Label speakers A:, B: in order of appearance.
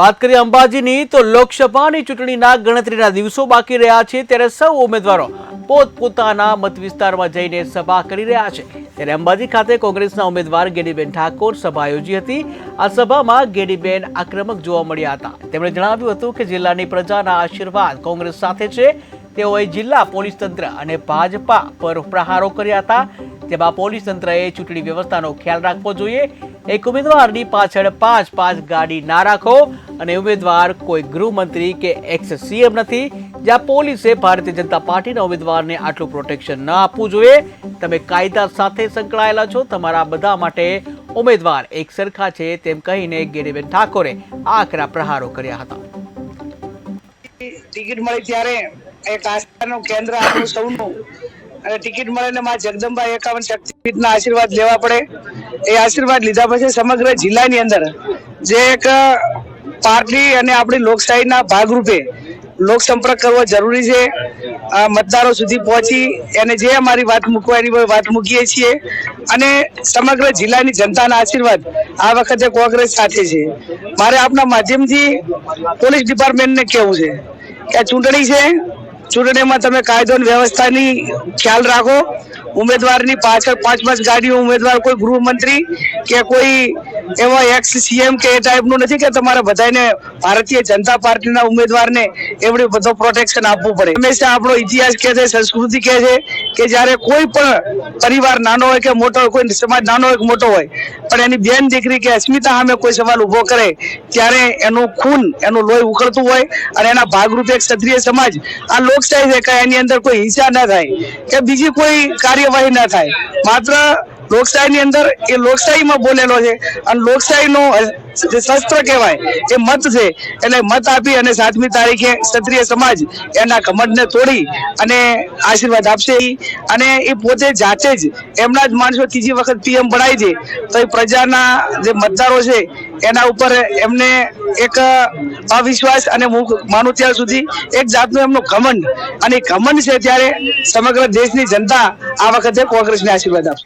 A: વાત કરીએ અંબાજીની, તો લોકસભાની ચૂંટણીના ગણતરીના દિવસો બાકી રહ્યા છે, ત્યારે સૌ ઉમેદવારો પોતપોતાના મત વિસ્તારમાં જઈને સભા કરી રહ્યા છે. ત્યારે અંબાજી ખાતે કોંગ્રેસના ઉમેદવાર ગેડીબેન ઠાકોર સભા યોજી હતી. આ સભામાં ગેડીબેન આક્રમક જોવા મળ્યા હતા. તેમણે જણાવ્યું હતું કે જિલ્લાની પ્રજાના આશીર્વાદ કોંગ્રેસ સાથે છે. તેઓએ જિલ્લા પોલીસ તંત્ર અને ભાજપા પર પ્રહારો કર્યા હતા. જેમાં પોલીસ તંત્રએ ચૂંટણી વ્યવસ્થાનો ખ્યાલ રાખવો જોઈએ. એક ઉમેદવારની પાછળ પાંચ પાંચ ગાડી ના રાખો અને ઉમેદવાર કોઈ ગૃહમંત્રી કે એક્સ સીએમ નથી. જ્યાં પોલીસે ભારતીય જનતા પાર્ટીના ઉમેદવારને આટલું પ્રોટેક્શન ન આપવું જોઈએ. તમે કાયદા સાથે સંકળાયેલા છો. તમારા બધા માટે ઉમેદવાર એક સરખા છે તેમ કહીને ગેરીબેન ઠાકોરે આકરા પ્રહારો કર્યા હતા.
B: ટિકિટ મળી ત્યારે એક આસ્થાનું કેન્દ્ર આપણું સૌનું. અને ટિકિટ મળે ને માં જગદંબા એકાવન શક્તિપીઠના આશીર્વાદ લેવા પડે. એ આશીર્વાદ લીધા પછી સમગ્ર જિલ્લાની અંદર જે એક પાર્ટી અને આપણી લોકશાહીના ભાગરૂપે લોક સંપર્ક કરવો જરૂરી છે. આ મતદારો સુધી પહોંચી એને જે અમારી વાત મૂકવાની એની વાત મૂકીએ છીએ. અને સમગ્ર જિલ્લાની જનતાના આશીર્વાદ આ વખતે કોંગ્રેસ સાથે છે. મારે આપના માધ્યમથી પોલીસ ડિપાર્ટમેન્ટને કહેવું છે કે આ ચૂંટણી છે. ચૂંટણીમાં તમે કાયદો વ્યવસ્થાની ખ્યાલ રાખો. ઉમેદવારની પાછળ પાંચ પાંચ ગાડીઓ ઉમેદવાર, કોઈ ગૃહમંત્રી કે કોઈ એવા એક્સ સીએમ કે એ ટાઈપનું નથી કે તમારે બધાને ભારતીય જનતા પાર્ટીના ઉમેદવારને એવડું બધો પ્રોટેક્શન આપવું પડે. હંમેશા આપણો ઇતિહાસ કહે છે, સંસ્કૃતિ કહે છે કે જ્યારે કોઈ પણ પરિવાર નાનો હોય કે મોટો હોય, કોઈ સમાજ નાનો હોય કે મોટો હોય, પણ એની બેન દીકરી કે અસ્મિતા સામે કોઈ સવાલ ઊભો કરે, ત્યારે એનું ખૂન, એનું લોહી ઉકળતું હોય અને એના ભાગરૂપે એક ક્ષત્રિય સમાજ આ લોકશાહી છે કે એની અંદર કોઈ હિંસા ના થાય કે બીજી કોઈ કાર્યવાહી ના થાય. માત્ર લોકશાહીની અંદર એ લોકશાહીમાં બોલેલો છે. અને લોકશાહીનો જે શસ્ત્ર કહેવાય, એ મત છે. એટલે મત આપી અને સાતમી તારીખે ક્ષત્રિય સમાજ એના કમંડને તોડી અને આશીર્વાદ આપશે. અને એ પોતે જાતે જ એમના જ માણસો ત્રીજી વખત પીએમ બનાવી છે. તો એ પ્રજાના જે મતદારો છે, એના ઉપર એમને એક અવિશ્વાસ અને હું માનું ત્યાં સુધી એક જાતનું એમનો ઘમંડ. અને ઘમંડ છે ત્યારે સમગ્ર દેશની જનતા આ વખતે કોંગ્રેસને આશીર્વાદ આપશે.